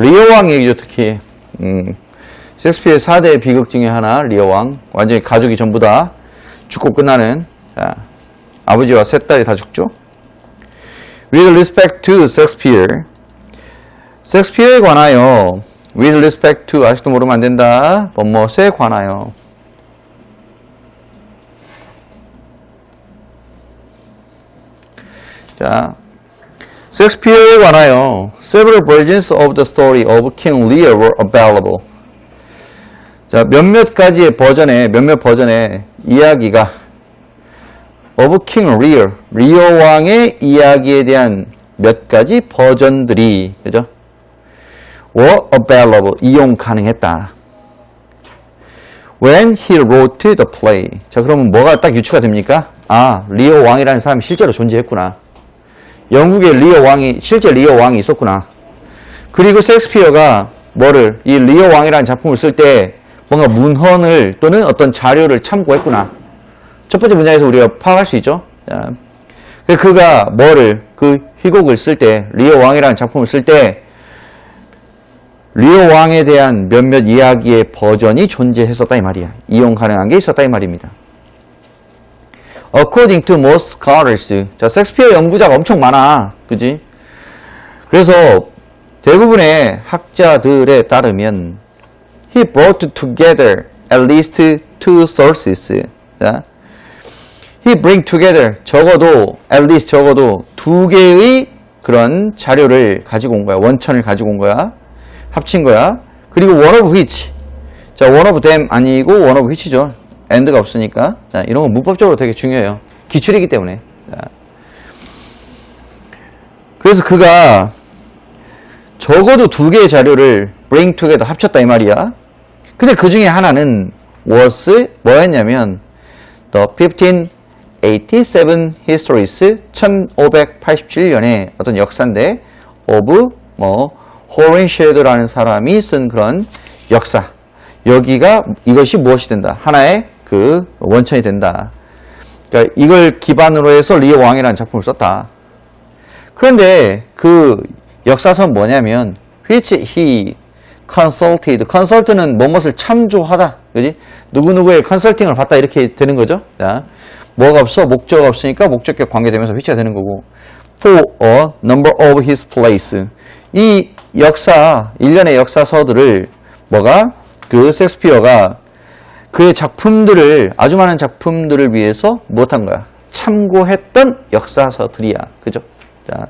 리어 왕 얘기죠, 특히. 음, 셰익스피어의 4대 비극 중에 하나, 리어 왕. 완전히 가족이 전부 다 죽고 끝나는, 자, 아버지와 셋 딸이 다 죽죠. With respect to Shakespeare. 섹스피어에 관하여, with respect to, 아직도 모르면 안 된다. 뭐뭐에 관하여. 자, 섹스피어에 관하여 several versions of the story of King Lear were available. 자, 몇몇 가지의 버전에 몇몇 버전의 이야기가 of King Lear, 리어 왕의 이야기에 대한 몇 가지 버전들이 그죠? were available, 이용 가능했다. When he wrote the play. 자, 그러면 뭐가 딱 유추가 됩니까? 아, 리어 왕이라는 사람이 실제로 존재했구나. 영국에 리어 왕이 실제 리어 왕이 있었구나. 그리고 셰익스피어가 뭐를 이 리어 왕이라는 작품을 쓸 때 뭔가 문헌을 또는 어떤 자료를 참고했구나. 첫 번째 문장에서 우리가 파악할 수 있죠. 그가 뭐를 그 희곡을 쓸 때 리어 왕이라는 작품을 쓸 때 리어 왕에 대한 몇몇 이야기의 버전이 존재했었다 이 말이야. 이용 가능한 게 있었다 이 말입니다. According to most scholars. 자, 섹스피어 연구자가 엄청 많아. 그지? 그래서 대부분의 학자들에 따르면 he brought together at least two sources. 자, he bring together 적어도 at least 적어도 두 개의 그런 자료를 가지고 온 거야. 원천을 가지고 온 거야. 합친 거야. 그리고 one of which. 자, one of them 아니고 one of which죠. And가 없으니까. 자, 이런 건 문법적으로 되게 중요해요. 기출이기 때문에. 자. 그래서 그가 적어도 두 개의 자료를 bring together 합쳤다 이 말이야. 근데 그 중에 하나는 was 뭐였냐면 the 1587 histories 1587년에 어떤 역사인데 of 뭐 호렌쉐드라는 사람이 쓴 그런 역사. 여기가 이것이 무엇이 된다. 하나의 그 원천이 된다. 그러니까 이걸 기반으로 해서 리어 왕이라는 작품을 썼다. 그런데 그 역사서는 뭐냐면 which he consulted. consult는 무엇을 참조하다. 그지? 누구누구의 컨설팅을 받다 이렇게 되는 거죠. 자, 뭐가 없어? 목적 없으니까 목적격 관계되면서 which가 되는 거고 for a number of his plays. 이 역사, 일련의 역사서들을 뭐가 그 섹스피어가 그의 작품들을 아주 많은 작품들을 위해서 무엇한 거야? 참고했던 역사서들이야. 그죠? 자.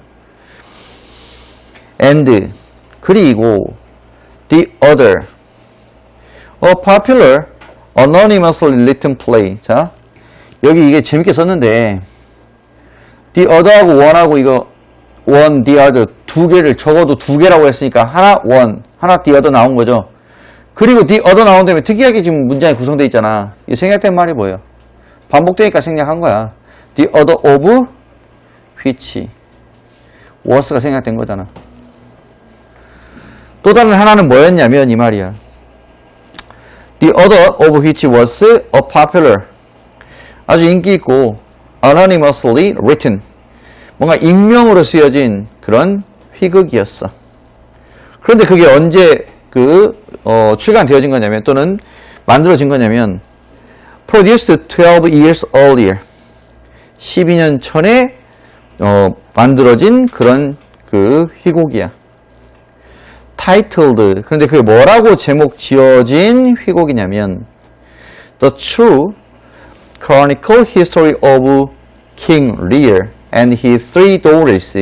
and 그리고 the other a popular anonymously written play. 자. 여기 이게 재밌게 썼는데 the other하고 one하고 이거 one, the other 두 개를 적어도 두 개라고 했으니까 하나 one, 하나 the other 나온 거죠. 그리고 the other 나온 다음에 특이하게 지금 문장이 구성되어 있잖아. 이 생략된 말이 뭐예요? 반복되니까 생략한 거야. the other of which was가 생략된 거잖아. 또 다른 하나는 뭐였냐면 이 말이야. The other of which was a popular 아주 인기 있고 anonymously written 뭔가 익명으로 쓰여진 그런 희극이었어. 그런데 그게 언제 그 어, 출간되어진 거냐면 또는 만들어진 거냐면 produced 12 years earlier 12년 전에 어, 만들어진 그런 그 희곡이야. titled 그런데 그게 뭐라고 제목 지어진 희곡이냐면 The True Chronicle History of King Lear and his three daughters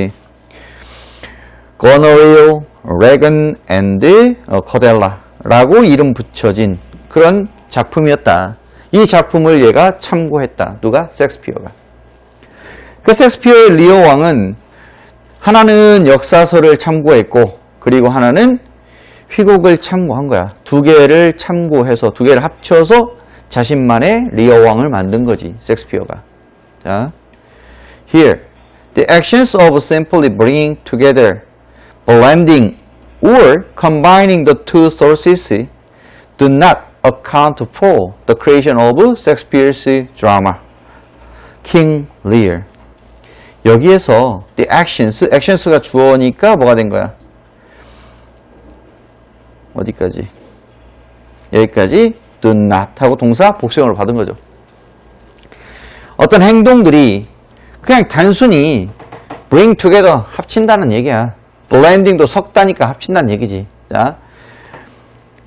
Goneril, Regan and Cordelia 라고 이름 붙여진 그런 작품이었다. 이 작품을 얘가 참고했다. 누가? 섹스피어가. 그 섹스피어의 리어 왕은 하나는 역사서를 참고했고 그리고 하나는 휘곡을 참고한 거야. 두 개를 참고해서 두 개를 합쳐서 자신만의 리어 왕을 만든 거지. 섹스피어가. 자, here the actions of simply bringing together, blending or combining the two sources do not account for the creation of Shakespeare's drama, King Lear. 여기에서 the actions, actions가 주어니까 뭐가 된 거야? 어디까지? 여기까지 do not 하고 동사 복수형으로 받은 거죠. 어떤 행동들이 그냥 단순히 bring together 합친다는 얘기야. Blending도 섞다니까 합친다는 얘기지. 자.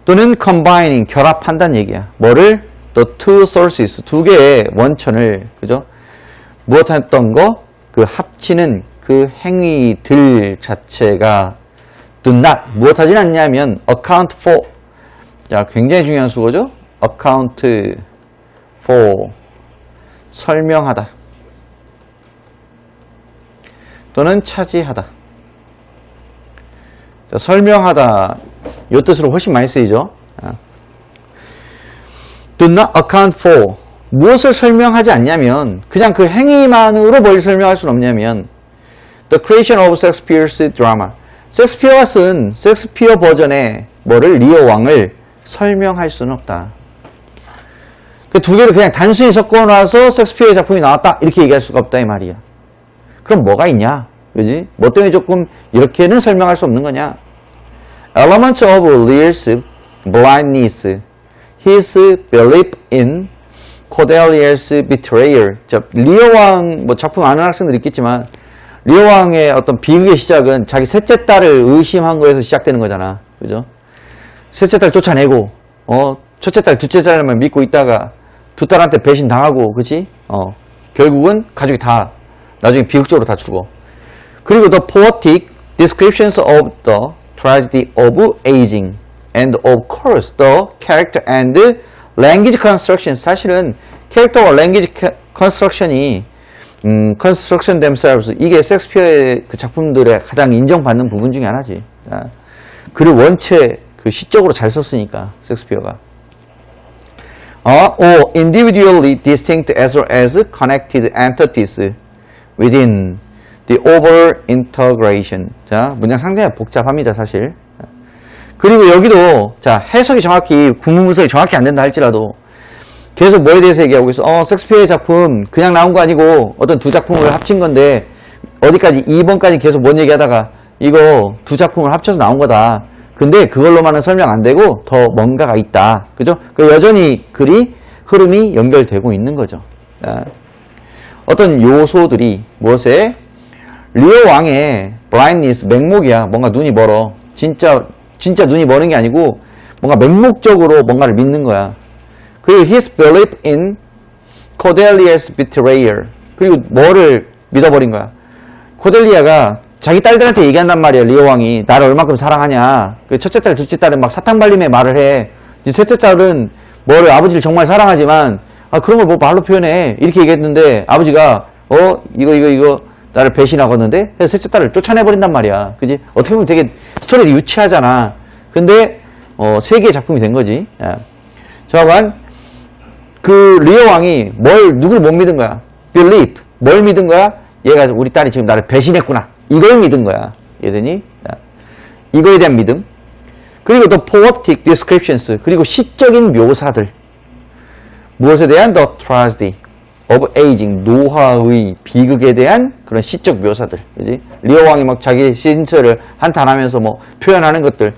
또는 combining 결합한다는 얘기야. 뭐를? the two sources 두 개의 원천을 그죠? 무엇 했던 거? 그 합치는 그 행위들 자체가 do not 무엇 하진 않냐면 account for 자 굉장히 중요한 수거죠? account for 설명하다 또는 차지하다 자, 설명하다 이 뜻으로 훨씬 많이 쓰이죠 아. do not account for 무엇을 설명하지 않냐면 그냥 그 행위만으로 뭘 설명할 수는 없냐면 The creation of Shakespeare's drama 섹스피어가 쓴 섹스피어 버전의 뭐를 리어 왕을 설명할 수는 없다. 그 두 개를 그냥 단순히 섞어 놔서 섹스피어의 작품이 나왔다 이렇게 얘기할 수가 없다 이 말이야. 그럼 뭐가 있냐? 그지? 뭐 때문에 조금 이렇게는 설명할 수 없는 거냐? Element of Lear's blindness, his belief in Cordelia's betrayal. 자, 리어 왕뭐 작품 아는 학생들 있겠지만 리어 왕의 어떤 비극의 시작은 자기 셋째 딸을 의심한 거에서 시작되는 거잖아. 그죠? 셋째 딸 쫓아내고, 어, 첫째 딸, 둘째 딸만 믿고 있다가 두 딸한테 배신 당하고, 그지? 어, 결국은 가족이 다 나중에 비극적으로 다 죽어. 그리고 the poetic descriptions of the tragedy of aging and of course the character and language construction 사실은 캐릭터와 language construction이 음, construction themselves 이게 섹스피어의 그 작품들의 가장 인정받는 부분 중에 하나지. 아, 글을 원체 그 시적으로 잘 썼으니까 섹스피어가. 어, or individually distinct as well as connected entities within the overall integration. 자, 문장 상당히 복잡합니다, 사실. 그리고 여기도 자 해석이 정확히 구문 분석이 정확히 안 된다 할지라도 계속 뭐에 대해서 얘기하고 있어? 어, 섹스피어의 작품 그냥 나온 거 아니고 어떤 두 작품을 합친 건데 어디까지 2번까지 계속 뭔 얘기하다가 이거 두 작품을 합쳐서 나온 거다. 근데 그걸로만은 설명 안 되고 더 뭔가가 있다. 그죠? 그 여전히 글이 흐름이 연결되고 있는 거죠. 자, 어떤 요소들이 무엇에 리오 왕의 블라인니스 맹목이야. 뭔가 눈이 멀어. 진짜 진짜 눈이 머는 게 아니고 뭔가 맹목적으로 뭔가를 믿는 거야. 그리고 his belief in Cordelia's betrayal. 그리고 뭐를 믿어버린 거야. 코델리아가 자기 딸들한테 얘기한단 말이야, 리오 왕이. 나를 얼만큼 사랑하냐. 그 첫째 딸, 둘째 딸은 막 사탕발림의 말을 해. 이제 셋째 딸은 뭐를 아버지를 정말 사랑하지만, 아, 그런 걸 뭐 말로 표현해. 이렇게 얘기했는데, 아버지가, 어, 이거, 이거, 이거, 나를 배신하겠는데? 그래서 셋째 딸을 쫓아내버린단 말이야. 그지? 어떻게 보면 되게 스토리가 유치하잖아. 근데, 어, 세계의 작품이 된 거지. 야. 저하간, 그 리어 왕이 뭘 누굴 못 믿은 거야? believe 뭘 믿은 거야? 얘가 우리 딸이 지금 나를 배신했구나. 이걸 믿은 거야. 얘들이 이거에 대한 믿음. 그리고 또 poetic descriptions 그리고 시적인 묘사들. 무엇에 대한 the tragedy of aging 노화의 비극에 대한 그런 시적 묘사들. 그지? 리어 왕이 막 자기 신처를 한탄하면서 뭐 표현하는 것들.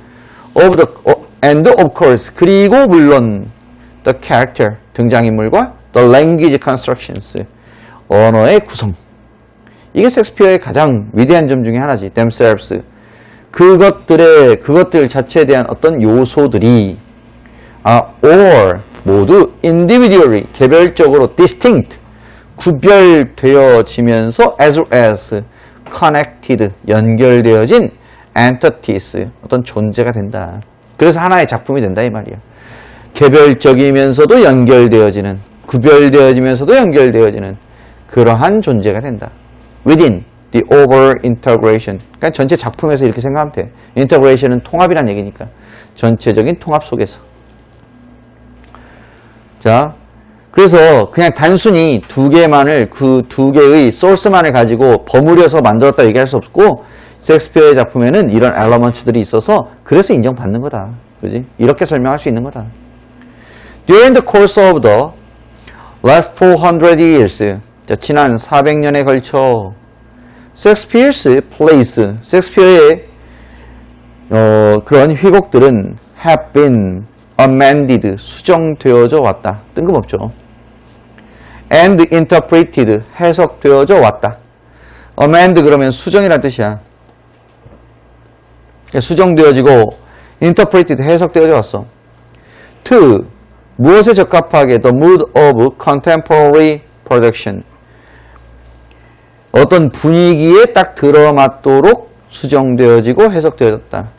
of the and of course 그리고 물론 the character 등장인물과 the language constructions 언어의 구성 이게 섹스피어의 가장 위대한 점 중에 하나지 themselves 그것들의 그것들 자체에 대한 어떤 요소들이 아 or 모두 individually 개별적으로 distinct 구별되어지면서 as well as connected 연결되어진 entities 어떤 존재가 된다. 그래서 하나의 작품이 된다 이 말이야. 개별적이면서도 연결되어지는, 구별되어지면서도 연결되어지는 그러한 존재가 된다. within the overall integration. 그러니까 전체 작품에서 이렇게 생각하면 돼. integration은 통합이란 얘기니까. 전체적인 통합 속에서. 자, 그래서 그냥 단순히 두 개만을 그 두 개의 소스만을 가지고 버무려서 만들었다 얘기할 수 없고 섹스피어의 작품에는 이런 엘러먼트들이 있어서 그래서 인정받는 거다. 그지? 이렇게 설명할 수 있는 거다. During the course of the last 400 years, 자, 지난 400년에 걸쳐 Shakespeare's plays, 섹스피어의 어, 그런 희곡들은 have been amended, 수정되어져 왔다. 뜬금없죠. And interpreted, 해석되어져 왔다. amend 그러면 수정이란 뜻이야. 수정되어지고 interpreted, 해석되어져 왔어. to, 무엇에 적합하게 the mood of contemporary production. 어떤 분위기에 딱 들어맞도록 수정되어지고 해석되어졌다.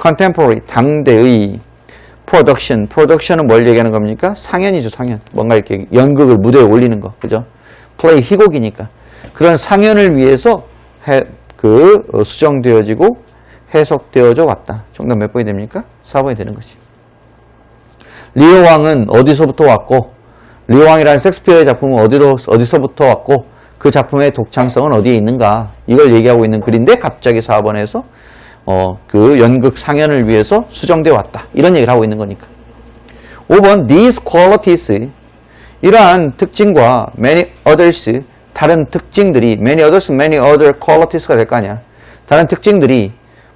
contemporary, 당대의 production, production은 뭘 얘기하는 겁니까? 상연이죠, 상연. 뭔가 이렇게 연극을 무대에 올리는 거, 그죠? play, 희곡이니까. 그런 상연을 위해서 해, 그 어, 수정되어지고 해석되어져 왔다. 정답 몇 번이 됩니까? 4번이 되는 것이. 리오 왕은 어디서부터 왔고, 리오 왕이라는 섹스피어의 작품은 어디로, 어디서부터 왔고, 그 작품의 독창성은 어디에 있는가. 이걸 얘기하고 있는 글인데, 갑자기 4번에서, 어, 그 연극 상연을 위해서 수정되어 왔다. 이런 얘기를 하고 있는 거니까. 5번, these qualities. 이러한 특징과 many others, 다른 특징들이, many others, many other qualities가 될 거 아니야. 다른 특징들이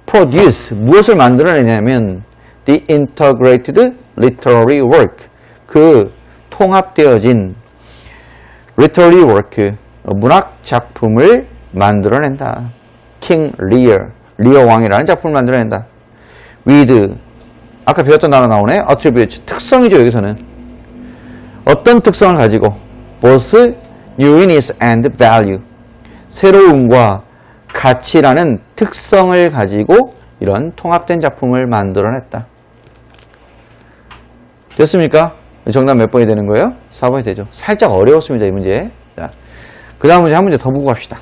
produce, 무엇을 만들어내냐면, the integrated literary work. 그 통합되어진 literary work, 문학 작품을 만들어낸다. King Lear, 리어 왕이라는 작품을 만들어낸다. with, 아까 배웠던 단어 나오네. attributes, 특성이죠, 여기서는. 어떤 특성을 가지고 both uniqueness and value, 새로움과 가치라는 특성을 가지고 이런 통합된 작품을 만들어냈다. 됐습니까? 정답 몇 번이 되는 거예요? 4번이 되죠. 살짝 어려웠습니다, 이 문제. 자, 그 다음 문제 한 문제 더 보고 갑시다.